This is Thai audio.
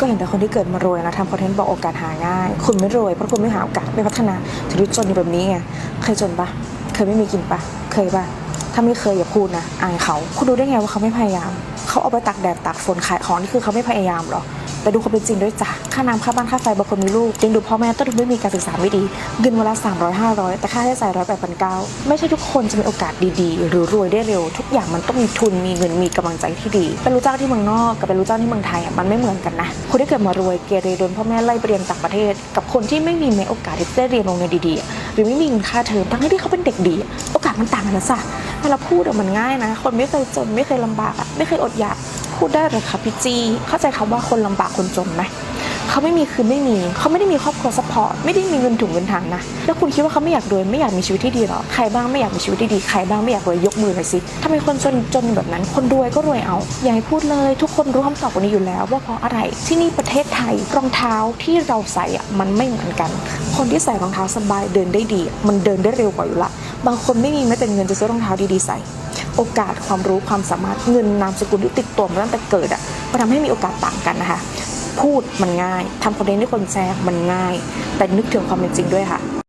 ก็เห็นแต่คนที่เกิดมารวยนะทำคอนเทนต์บอกโอกาสหาง่าย คุณไม่รวยเพราะคุณไม่หาโอกาสไม่พัฒนาถึงจนอยู่แบบนี้ไงเคยจนปะเคยไม่มีกินปะเคยปะถ้าไม่เคยอย่าพูดนะอายเขา คุณรู้ได้ไงว่าเขาไม่พยายาม เขาเอาไปตักแดดตักฝนขายของนี่คือเขาไม่พยายามหรอ แต่ดูความเป็นจริงด้วยจ้ะค่าน้ำค่าบ้านค่าไฟบางคนมีลูกยังดูพ่อแม่ต้นทุนไม่มีการศึกษาไม่ดีเงินวันละ300 500 แต่ค่าใช้จ่ายร้อยแปดพันเก้าไม่ใช่ทุกคนจะมีโอกาสดีๆ หรือรวยได้เร็ว ทุกอย่างมันต้องมีทุนมีเงินมีกำลังใจที่ดีเป็นรู้จ้างที่เมืองนอกกับเป็นรู้จ้างที่เมืองไทยอะมันไม่เหมือนกันนะคนที่เกิดมารวยเกเรโดนพ่อแม่ไล่ไปเรียนต่างประเทศ กับคนที่ไม่มีแม้โอกาสที่จะได้เรียนโรงเรียนดีๆ หรือไม่มีเงินค่าเทอมทั้งที่เขาเป็นเด็กดี โอกาสมันต่างกันนะจ๊ะเวลาพูดมันง่ายนะ คนไม่เคยจนไม่เคยลำบากอะไม่เคยอดอยาก พูดได้หรือคะพี่จีเข้าใจคำว่าคนลำบากคนจนไหมเขาไม่มีคือไม่มี เขาไม่ได้มีครอบครัวซัพพอร์ต ไม่ได้มีเงินถุงเงินถังนะ แล้วคุณคิดว่าเขาไม่อยากรวย ไม่อยากมีชีวิตที่ดีหรอ ใครบ้างไม่อยากมีชีวิตที่ดี ใครบ้างไม่อยากรวยยกมือหน่อยสิทำไมคนจนจนแบบนั้น คนรวยก็รวยเอา อย่าให้พูดเลย ทุกคนรู้คำตอบวันนี้อยู่แล้ว ว่าเพราะอะไร ที่นี่ประเทศไทยรองเท้าที่เราใส่อะมันไม่เหมือนกัน คนที่ใส่รองเท้าสบายเดินได้ดี มันเดินได้เร็วกว่าอยู่ละ บางคนไม่มีแม้แต่เงินจะซื้อรองเท้าดีๆใส่ โอกาสความรู้ความสามารถเงินนามสกุลที่ติดตัวมาตั้งแต่เกิดอะมันทำให้มีโอกาสต่างกันนะคะ พูดมันง่ายทำคอนเทนต์ให้คนแชร์มันง่าย แต่นึกถึงความเป็นจริงด้วยค่ะ